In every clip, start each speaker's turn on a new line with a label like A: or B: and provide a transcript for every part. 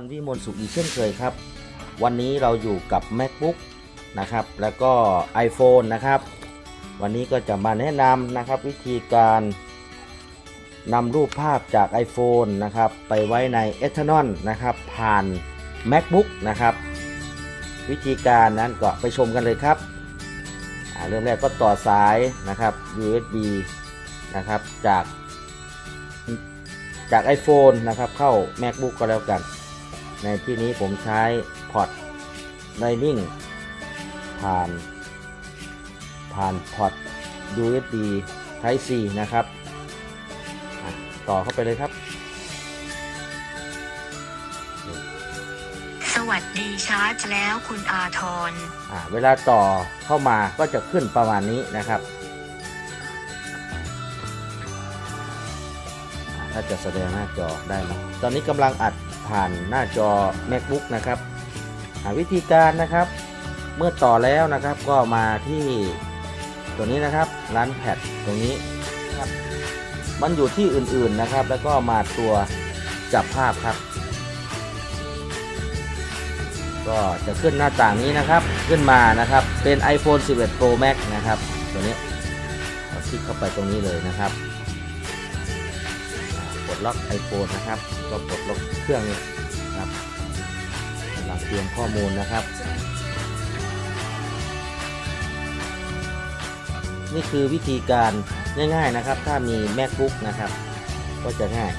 A: รวิมลสุขอีกเช่นเคยครับ วันนี้เราอยู่กับ macbook นะครับ แล้วก็ iPhone นะครับ วันนี้ก็จะมาแนะนำนะครับ วิธีการนำรูปภาพจาก iPhone นะครับ ไปไว้ใน e t h a n o n นะครับ ผ่าน macbook นะครับ วิธีการนั้นก็ไปชมกันเลยครับเริ่มแรกก็ต่อสายนะครับ USB นะครับจากจาก iPhone นะครับ เข้า MacBook ก็แล้วกัน ในที่นี้ผมใช้พอร์ต Lightning ผ่าน ผ่านพอร์ต USB Type C นะครับอะต่อเข้าไปเลยครับ
B: สวัสดีชาร์จแล้วคุณอาทร
A: อ่าเวลาต่อเข้ามาก็จะขึ้นประมาณนี้นะครับอ่าถ้าจะแสดงหน้าจอได้ไหมตอนนี้กำลังอัด ผ่านหน้าจอ macbook นะครับอ่าวิธีการนะครับ เมื่อต่อแล้วนะครับก็มาที่ตัวนี้นะครับร้านแพดตรงนี้ครับมันอยู่ที่อื่นๆนะครับ แล้วก็มาตัวจับภาพครับ ก็จะขึ้นหน้าต่างนี้นะครับขึ้นมานะครับเป็น iPhone 11 Pro Max นะครับ ตัวนี้เราคลิกเข้าไปตรงนี้เลยนะครับ กดล็อก iPhone นะครับ ก็กดล็อกเครื่องนะครับกำลังเตรียมข้อมูลนะครับ นี่คือวิธีการง่ายๆนะครับ ถ้ามี MacBook นะครับ ก็จะง่าย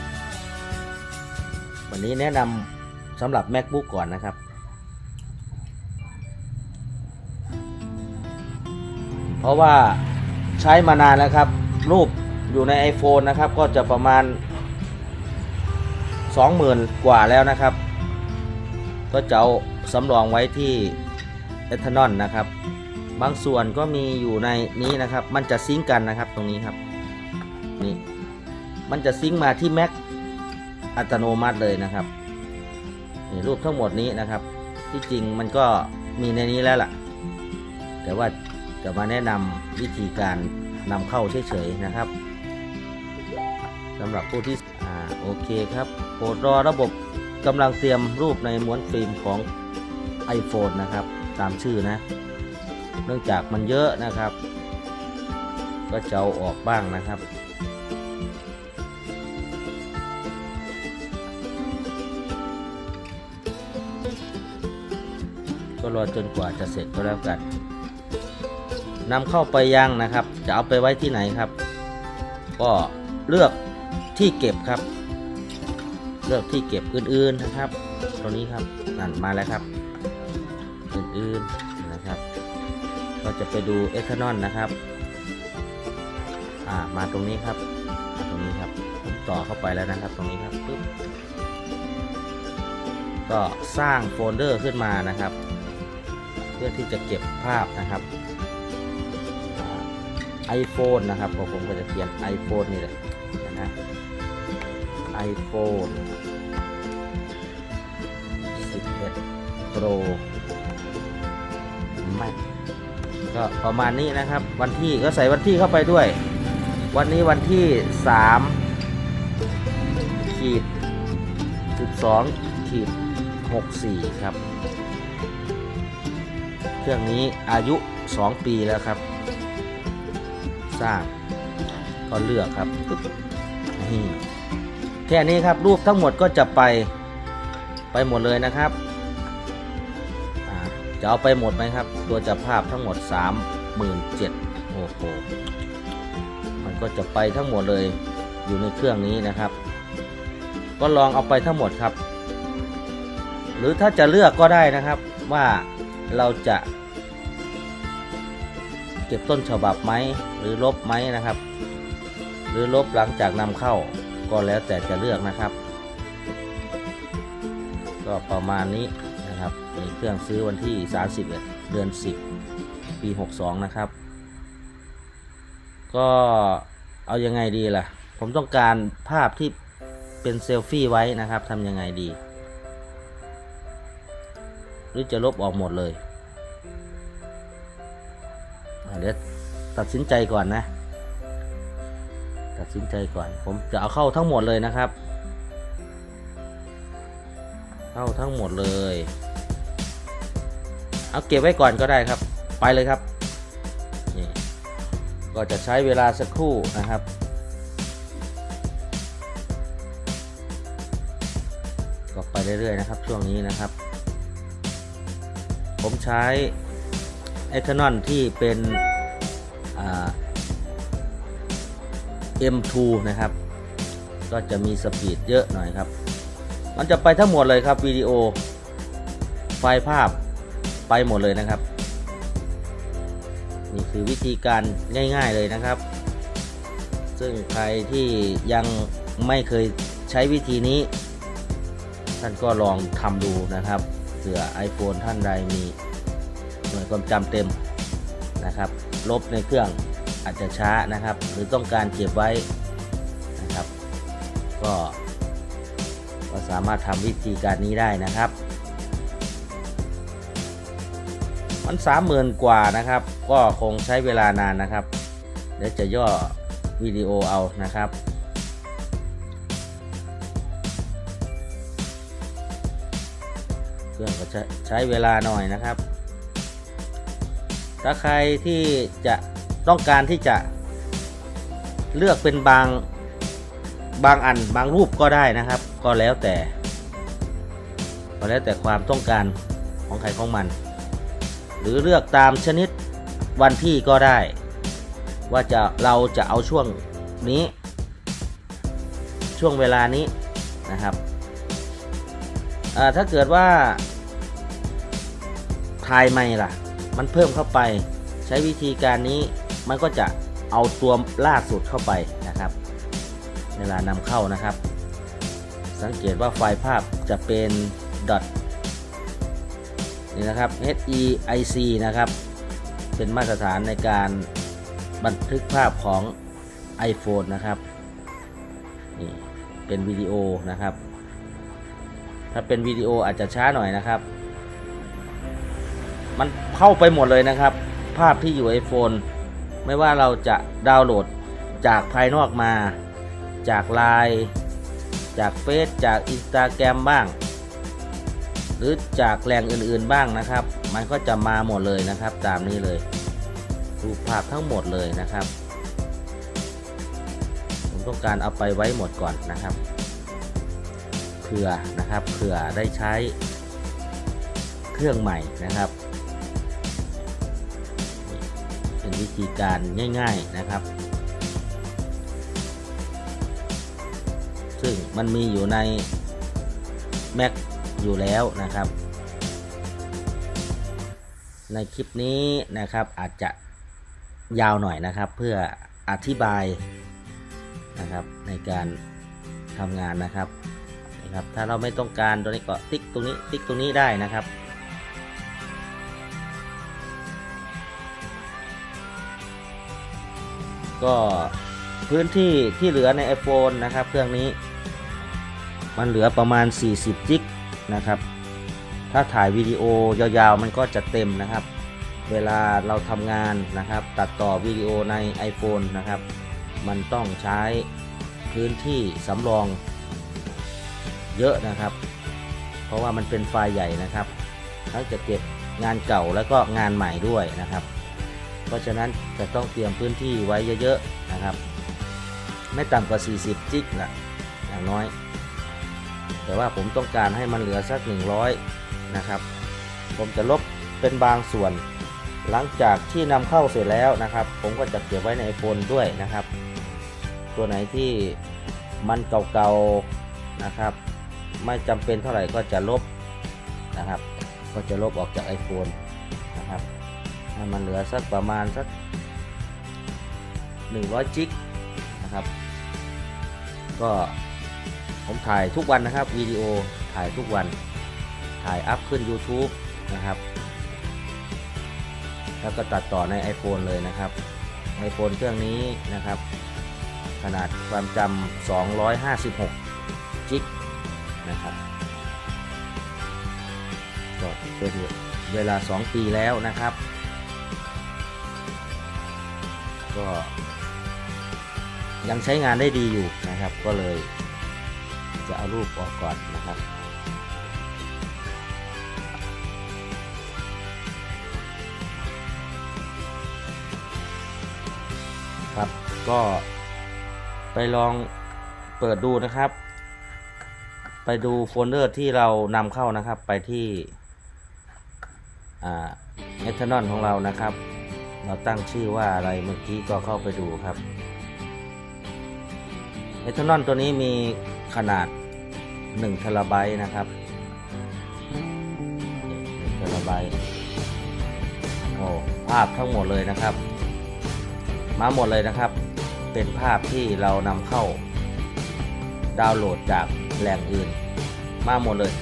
A: วันนี้แนะนำสำหรับ MacBook ก่อนนะครับเพราะว่าใช้มานานแล้วครับ รูปอยู่ใน iPhone นะครับ ก็จะประมาณ 20,000 กว่าแล้วนะครับ ก็จะเอาสำรองไว้ที่เอทานอลนะครับ บางส่วนก็มีอยู่ในนี้นะครับ มันจะซิงกันนะครับตรงนี้ครับนี่มันจะซิงมาที่ Mac อัตโนมัติเลยนะครับนี่รูปทั้งหมดนี้นะครับ ที่จริงมันก็มีในนี้แล้วล่ะ แต่ว่าจะมาแนะนำวิธีการนำเข้าเฉยๆนะครับสำหรับผู้ที่อ่าโอเคครับ ปรดรอระบบกำลังเตรียมรูปในม้วนฟิล์มของ iPhone นะครับ ตามชื่อนะ เนื่องจากมันเยอะนะครับ ก็จะเอาออกบ้างนะครับก็รอจนกว่าจะเสร็จก็แล้วกันนำเข้าไปยังนะครับ จะเอาไปไว้ที่ไหนครับ ก็เลือกที่เก็บครับ ลือกที่เก็บอื่นๆนะครับตรงนี้ครับนั่นมาแล้วครับ อื่นๆนะครับ ก็จะไปดูเอทานอลนะครับ อ่ามาตรงนี้ครับมาตรงนี้ครับผมต่อเข้าไปแล้วนะครับ ตรงนี้ครับปึ๊บก็สร้างโฟลเดอร์ขึ้นมานะครับ เพื่อที่จะเก็บภาพนะครับไอโฟนนะครับผมผมก็จะเขียน iPhone นี่แหละนะ iPhone 11 Pro Max ก็ประมาณนี้นะครับ วันที่ก็ใส่วันที่เข้าไปด้วย วันนี้วันที่ 3 ขีด 12 ขีด 64 ครับ เครื่องนี้อายุ 2 ปีแล้วครับ สร้างก็เลือกครับนี่แค่นี้ครับรูปทั้งหมดก็จะไปไปหมดเลยนะครับ จะเอาไปหมดไหมครับ ตัวจับภาพทั้งหมด 37,000โอ้โหมันก็จะไปทั้งหมดเลยอยู่ในเครื่องนี้นะครับ ก็ลองเอาไปทั้งหมดครับ หรือถ้าจะเลือกก็ได้นะครับว่าเราจะเก็บต้นฉบับไหมหรือลบไหมนะครับ หรือลบหลังจากนำเข้าก็แล้วแต่จะเลือกนะครับ ก็ประมาณนี้ นะครับในเครื่องซื้อวันที่ 31 เดือน 10 ปี 62 นะครับ ก็เอายังไงดีล่ะ ผมต้องการภาพที่เป็นเซลฟี่ไว้นะครับทำยังไงดี หรือจะลบออกหมดเลยเดี๋ยวตัดสินใจก่อนนะ ตัดสินใจก่อน ผมจะเอาเข้าทั้งหมดเลยนะครับ เข้าทั้งหมดเลย เอาเก็บไว้ก่อนก็ได้ครับ ไปเลยครับนี่ก็จะใช้เวลาสักครู่นะครับก็ไปเรื่อยๆนะครับช่วงนี้นะครับ ผมใช้ไอคอนอนที่เป็นอ่า M2 นะครับ ก็จะมีสปีดเยอะหน่อยครับ มันจะไปทั้งหมดเลยครับวิดีโอ ไฟล์ภาพ ไปหมดเลยนะครับ นี่คือวิธีการง่าย ๆเลยนะครับ ซึ่งใครที่ยังไม่เคยใช้วิธีนี้ ท่านก็ลองทำดูนะครับเผื่อ iPhone ท่านใดมีหน่วยความจำเต็มนะครับ ลบในเครื่องอาจจะช้านะครับ หรือต้องการเก็บไว้นะครับ ก็ก็สามารถทำวิธีการนี้ได้นะครับ มันสามหมื่นกว่านะครับ ก็คงใช้เวลานานนะครับ เดี๋ยวจะย่อวิดีโอเอานะครับ เครื่องก็ใช้เวลาหน่อยนะครับ ถ้าใครที่จะต้องการที่จะเลือกเป็นบางบางอันบางรูปก็ได้นะครับ ก็แล้วแต่ ก็แล้วแต่ความต้องการของใครของมัน หรือเลือกตามชนิดวันที่ก็ได้ ว่าจะเราจะเอาช่วงนี้ ช่วงเวลานี้นะครับถ้าเกิดว่าถ่ายไม่ล่ะ มันเพิ่มเข้าไป ใช้วิธีการนี้มันก็จะเอาตัวล่าสุดเข้าไปนะครับ เวลานำเข้านะครับ สังเกตว่าไฟล์ภาพจะเป็น dot นี่นะครับ HEIC นะครับ เป็นมาตรฐานในการบันทึกภาพของ iPhone นะครับนี่เป็นวิดีโอนะครับ ถ้าเป็นวิดีโออาจจะช้าหน่อยนะครับ มันเข้าไปหมดเลยนะครับ ภาพที่อยู่ iPhone ไม่ว่าเราจะดาวน์โหลดจากภายนอกมา จากไลน์จากเฟซจาก Instagram บ้าง หรือจากแหล่งอื่นๆบ้างนะครับ มันก็จะมาหมดเลยนะครับ ตามนี้เลยรูปภาพทั้งหมดเลยนะครับ ผมต้องการเอาไปไว้หมดก่อนนะครับเผื่อนะครับเผื่อได้ใช้เครื่องใหม่นะครับ เป็นวิธีการง่าย ๆนะครับ ซึ่งมันมีอยู่ใน Mac อยู่แล้วนะครับ ในคลิปนี้นะครับอาจจะยาวหน่อยนะครับ เพื่ออธิบายนะครับในการทำงานนะครับนะครับ ถ้าเราไม่ต้องการตัวนี้ก็ติ๊กตรงนี้ติ๊กตรงนี้ได้นะครับก็พื้นที่ที่เหลือใน iPhone นะครับ เครื่องนี้ มันเหลือประมาณ 40 จิก นะครับ ถ้าถ่ายวิดีโอยาวๆมันก็จะเต็มนะครับ เวลาเราทำงานนะครับ ตัดต่อวิดีโอใน iPhone นะครับ มันต้องใช้พื้นที่สำรองเยอะนะครับ เพราะว่ามันเป็นไฟล์ใหญ่นะครับทั้งจะเก็บงานเก่าแล้วก็งานใหม่ด้วยนะครับ เพราะฉะนั้นจะต้องเตรียมพื้นที่ไว้เยอะๆนะครับ ไม่ต่ำกว่า 40 จิกนะอย่างน้อย แต่ว่าผมต้องการให้มันเหลือสัก 100 นะครับ ผมจะลบเป็นบางส่วน หลังจากที่นำเข้าเสร็จแล้วนะครับ ผมก็จะเก็บไว้ใน iPhone ด้วยนะครับ ตัวไหนที่มันเก่าๆนะครับ ไม่จำเป็นเท่าไหร่ก็จะลบนะครับ ก็จะลบออกจาก iPhone นะครับให้มันเหลือสักประมาณสัก 100 จิกนะครับ ก็ ผมถ่ายทุกวันนะครับวิดีโอถ่ายทุกวัน ถ่ายอัพขึ้น YouTube นะครับ แล้วก็ตัดต่อใน iPhone เลยนะครับ iPhone เครื่องนี้นะครับ ขนาดความจำ256จิกนะครับก็เป็นเวลา 2 ปีแล้วนะครับ ก็ยังใช้งานได้ดีอยู่นะครับ ก็เลย จะเอารูปออกก่อนนะครับครับก็ไปลองเปิดดูนะครับ ไปดูโฟลเดอร์ที่เรานำเข้านะครับ ไปที่เอทานอลของเรานะครับ เราตั้งชื่อว่าอะไรเมื่อกี้ก็เข้าไปดูครับเอทานอลตัวนี้มีขนาด 1เทราไบต์นะครับ1เทราไบต์โอ้ภาพทั้งหมดเลยนะครับ มาหมดเลยนะครับ เป็นภาพที่เรานำเข้า ดาวน์โหลดจากแหล่งอื่น มาหมดเลย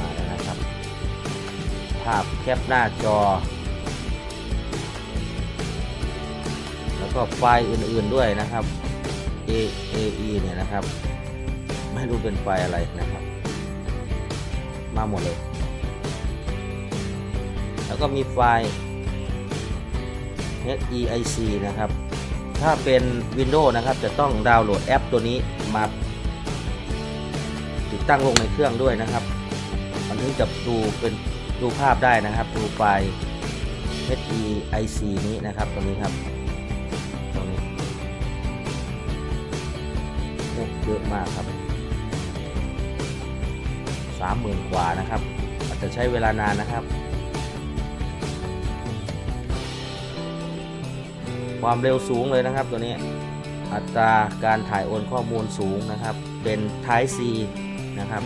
A: มาแล้วนะครับภาพแคปหน้าจอ ก็ไฟล์อื่นๆด้วยนะครับ A A E เนี่ยนะครับ ไม่รู้เป็นไฟล์อะไรนะครับ มาหมดเลย แล้วก็มีไฟล์ HEIC นะครับ ถ้าเป็น Windows นะครับ จะต้องดาวน์โหลดแอปตัวนี้มาติดตั้งลงในเครื่องด้วยนะครับ มันถึงจะดูเป็นดูภาพได้นะครับ ดูไฟล์ HEIC นี้นะครับ ตัวนี้ครับ ตรงนี้โอ้เยอะมากครับสามหมื่นกว่านะครับ อาจจะใช้เวลานานนะครับ ความเร็วสูงเลยนะครับตัวนี้อัตราการถ่ายโอนข้อมูลสูงนะครับ เป็น Type C นะครับ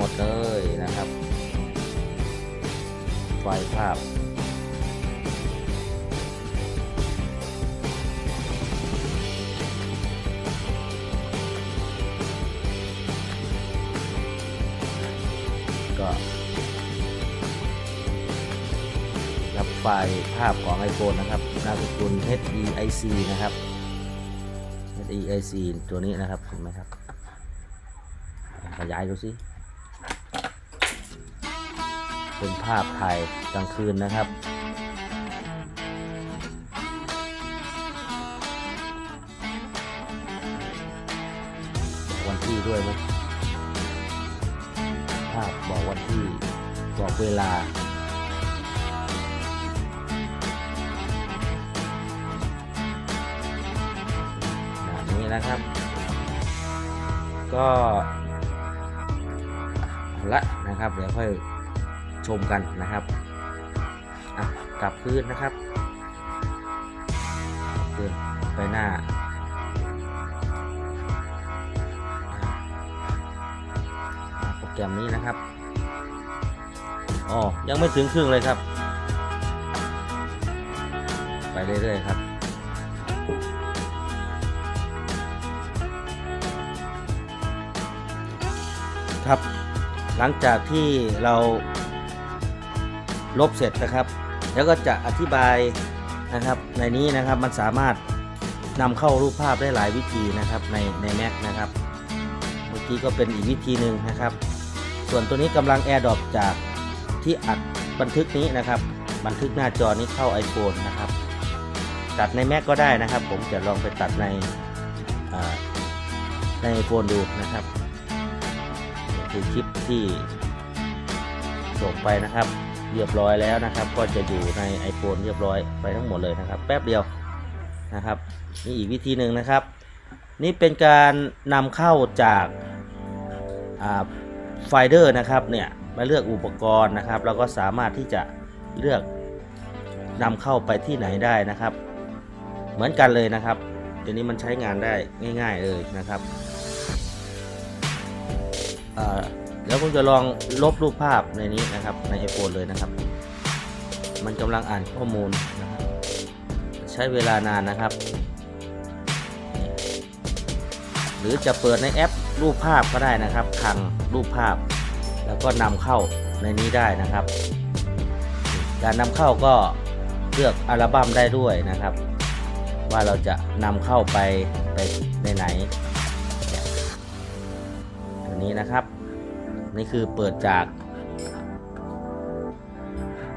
A: มาหมดเลยนะครับ ไฟภาพ ก็ รับไฟภาพของ iPhone นะครับนามสกุล HEIC นะครับ HEIC ตัวนี้นะครับเห็นไหมครับขยายดูสิ เป็นภาพถ่ายกลางคืนนะครับ วันที่ด้วยไหมภาพบอกวันที่บอกเวลาแบบนี้นะครับ ก็เอาละนะครับ เดี๋ยวค่อย ชมกันนะครับอะกลับคืนนะครับกลับคืนไปหน้าโปรแกรมนี้นะครับอ๋อยังไม่ถึงครึ่งเลยครับ ไปเรื่อยๆครับครับ หลังจากที่เรา ลบเสร็จนะครับ แล้วก็จะอธิบายนะครับ ในนี้นะครับมันสามารถนำเข้ารูปภาพได้หลายวิธีนะครับในใน Mac นะครับเมื่อกี้ก็เป็นอีกวิธีหนึ่งนะครับ ส่วนตัวนี้กำลัง AirDrop จากที่อัดบันทึกนี้นะครับ บันทึกหน้าจอนี้เข้า iPhone นะครับ ตัดใน Mac ก็ได้นะครับ ผมจะลองไปตัดในอ่าใน iPhone ดูนะครับคือคลิปที่ส่งไปนะครับ เรียบร้อยแล้วนะครับ ก็จะอยู่ใน iPhone เรียบร้อยไปทั้งหมดเลยนะครับ แป๊บเดียวนะครับนี่อีกวิธีหนึ่งนะครับ นี่เป็นการนำเข้าจากไฟเดอร์นะครับเนี่ยมาเลือกอุปกรณ์นะครับเราก็สามารถที่จะเลือกนำเข้าไปที่ไหนได้นะครับ เหมือนกันเลยนะครับตัวนี้มันใช้งานได้ง่าย ๆเลยนะครับ อ่าเดี๋ยวผมจะลองลบรูปภาพในนี้นะครับ ใน iPhone เลยนะครับ มันกำลังอ่านข้อมูลนะครับใช้เวลานานนะครับ หรือจะเปิดในแอปรูปภาพก็ได้นะครับคังรูปภาพ แล้วก็นำเข้าในนี้ได้นะครับ การนำเข้าก็เลือกอัลบั้มได้ด้วยนะครับ ว่าเราจะนำเข้าไปไปในไหนเนี่ยตัวนี้นะครับ นี่คือเปิดจาก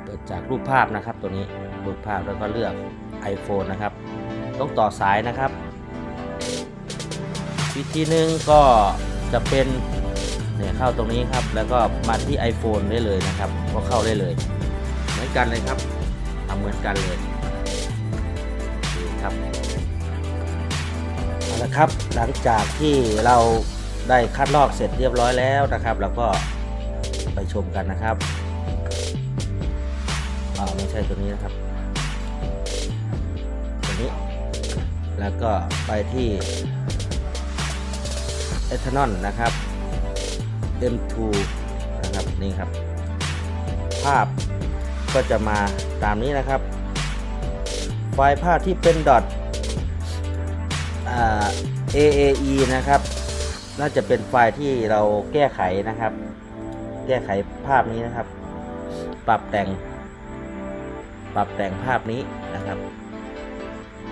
A: เปิดจากรูปภาพนะครับ ตัวนี้รูปภาพแล้วก็เลือก iPhone นะครับ ต้องต่อสายนะครับ วิธีหนึ่งก็จะเป็นเนี่ยเข้าตรงนี้ครับ แล้วก็มาที่ iPhone ได้เลยนะครับ ก็เข้าได้เลย เหมือนกันเลยครับทำเหมือนกันเลยนี่ครับเอาละครับหลังจากที่เรา ได้คัดลอกเสร็จเรียบร้อยแล้วนะครับ แล้วก็ไปชมกันนะครับอ่าไม่ใช่ตัวนี้นะครับตัวนี้ แล้วก็ไปที่เอทานอลนะครับ M2 นะครับนี่ครับ ภาพก็จะมาตามนี้นะครับ ไฟล์ภาพที่เป็นดอท AAE นะครับ น่าจะเป็นไฟล์ที่เราแก้ไขนะครับ แก้ไขภาพนี้นะครับ ปรับแต่ง ปรับแต่งภาพนี้นะครับ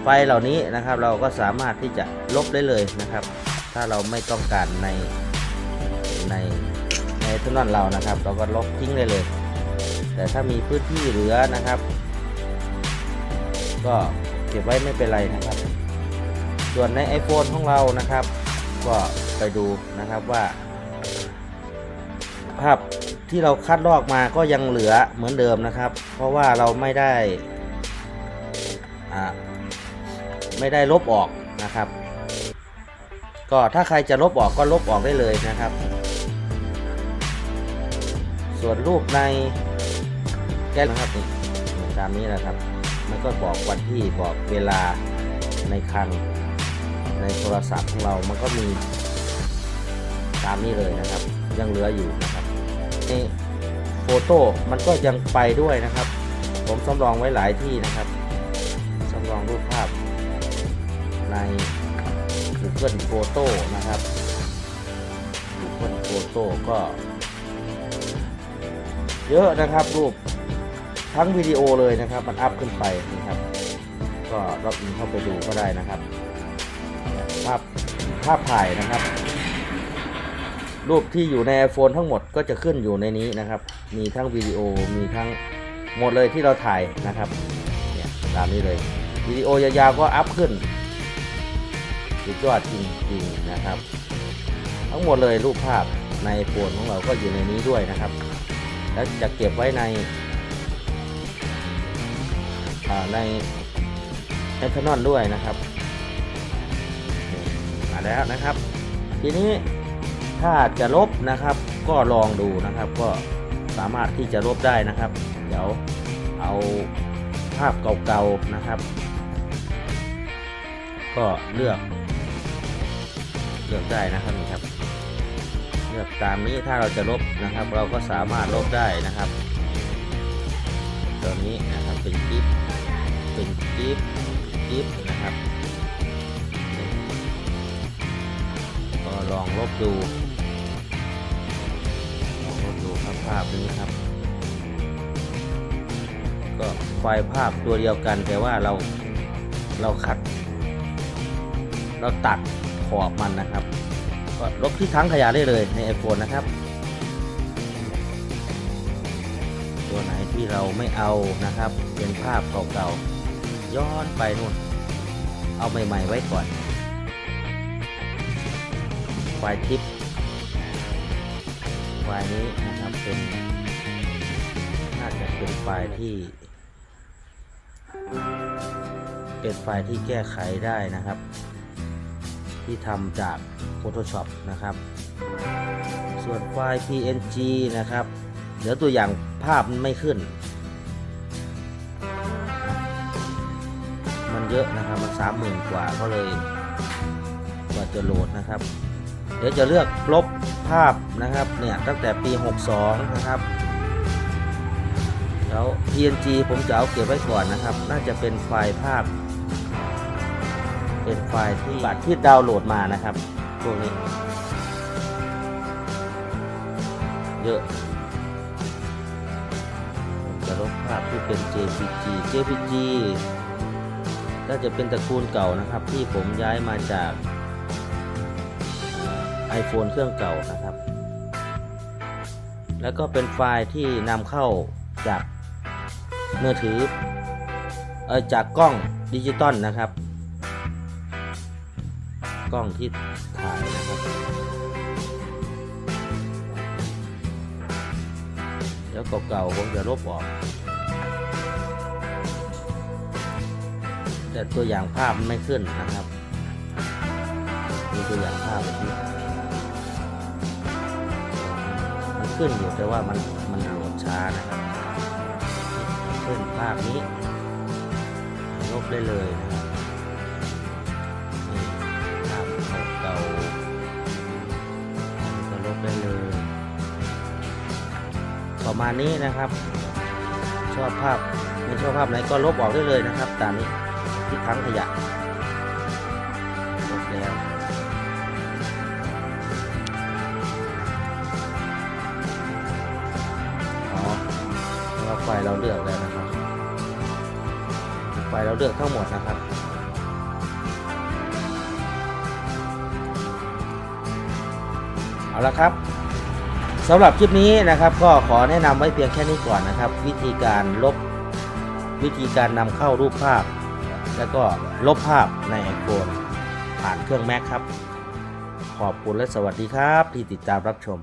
A: ไฟล์เหล่านี้นะครับ เราก็สามารถที่จะลบได้เลยนะครับ ถ้าเราไม่ต้องการในในในทุนนอนเรานะครับ เราก็ลบทิ้งได้เลย แต่ถ้ามีพื้นที่เหลือนะครับ ก็เก็บไว้ไม่เป็นไรนะครับ ส่วนใน iPhone ของเรานะครับ ก็ ไปดูนะครับว่า ภาพที่เราคัดลอกมาก็ยังเหลือเหมือนเดิมนะครับ เพราะว่าเราไม่ได้อ่าไม่ได้ลบออกนะครับ ก็ถ้าใครจะลบออกก็ลบออกได้เลยนะครับ ส่วนรูปในแก้นะครับนี่ตามนี้นะครับ มันก็บอกวันที่บอกเวลาในคลังในโทรศัพท์ของเรามันก็มี ตามนี้เลยนะครับ ยังเหลืออยู่นะครับนี่โฟโต้มันก็ยังไปด้วยนะครับ ผมสำรองไว้หลายที่นะครับสำรองรูปภาพใน Google Photo นะครับ Google Photo ก็ เยอะนะครับรูปทั้งวิดีโอเลยนะครับ มันอัพขึ้นไปนะครับ ก็ล็อกอินเข้าไปดูก็ได้นะครับ ภาพภาพถ่ายนะครับ รูปที่อยู่ใน iPhone ทั้งหมดก็จะขึ้นอยู่ในนี้นะครับ มีทั้งวิดีโอ มีทั้งหมดเลยที่เราถ่ายนะครับ เนี่ยตามนี้เลย วิดีโอยาวๆก็อัพขึ้นสุดยอดจริงๆนะครับ ทั้งหมดเลยรูปภาพในโฟนของเราก็อยู่ในนี้ด้วยนะครับ แล้วจะเก็บไว้ในในเอทานอลด้วยนะครับ มาแล้วนะครับ ทีนี้ ถ้าจะลบนะครับ ก็ลองดูนะครับ ก็สามารถที่จะลบได้นะครับ เดี๋ยวเอาภาพเก่าๆนะครับ ก็เลือก เลือกได้นะครับนี่ครับเลือกตามนี้ถ้าเราจะลบนะครับ เราก็สามารถลบได้นะครับตัวนี้นะครับเป็นกิฟเป็นกิฟกิฟนะครับ ก็ลองลบดู ภาพนี้ครับ ก็ไฟล์ภาพตัวเดียวกัน แต่ว่าเราเราขัด เราตัดขอบมันนะครับ ก็ลบที่ทั้งขยะได้เลยใน iPhone นะครับ ตัวไหนที่เราไม่เอานะครับ เป็นภาพเก่าๆย้อนไปนู่น เอาใหม่ๆไว้ก่อนไฟล์ทิป ล์นี้นะครับเป็นน่าจะเป็นไฟล์ที่ เป็นไฟล์ที่แก้ไขได้นะครับ ที่ทำจาก Photoshop นะครับ ส่วนไฟล์ PNG นะครับ เดี๋ยวตัวอย่างภาพมันไม่ขึ้น มันเยอะนะครับมันสามหมื่นกว่าก็เลยกว่าจะโหลดนะครับ เดี๋ยวจะเลือกลบาพนะครับเนี่ยตั้งแต่ปี 62 นะครับแล้ว PNG ผมจะเอาเก็บไว้ก่อนนะครับ น่าจะเป็นไฟล์ภาพ เป็นไฟล์ที่บัตรที่ดาวน์โหลดมานะครับพวกนี้เยอะผมจะลบภาพที่เป็น JPG JPG ก็จะเป็นตระกูลเก่านะครับ ที่ผมย้ายมาจาก ไอโฟนเครื่องเก่านะครับ แล้วก็เป็นไฟล์ที่นำเข้าจากมือถือเออจากกล้องดิจิตอลนะครับ กล้องที่ถ่ายนะครับ เดี๋ยวเก่าๆผมจะลบออกแต่ตัวอย่างภาพไม่ขึ้นนะครับ มีตัวอย่างภาพที่มัน ขึ้นอยู่แต่ว่ามันมันโหลดช้านะครับขึ้นภาพนี้ลบได้เลยนะครับนี่ภาพเก่าก็ลบได้เลย ประมาณนี้นะครับ ชอบภาพไม่ชอบภาพไหนก็ลบออกได้เลยนะครับ ตามนี้ที่ทั้งขยะลบแล้ว แล้วไฟเราเลือกแล้วนะครับ ไฟเราเลือกทั้งหมดนะครับ เอาละครับสำหรับคลิปนี้นะครับก็ขอแนะนำไว้เพียงแค่นี้ก่อนนะครับ วิธีการลบวิธีการนำเข้ารูปภาพ แล้วก็ลบภาพใน iPhone ผ่านเครื่อง Mac ครับ ขอบคุณและสวัสดีครับ ที่ติดตามรับชม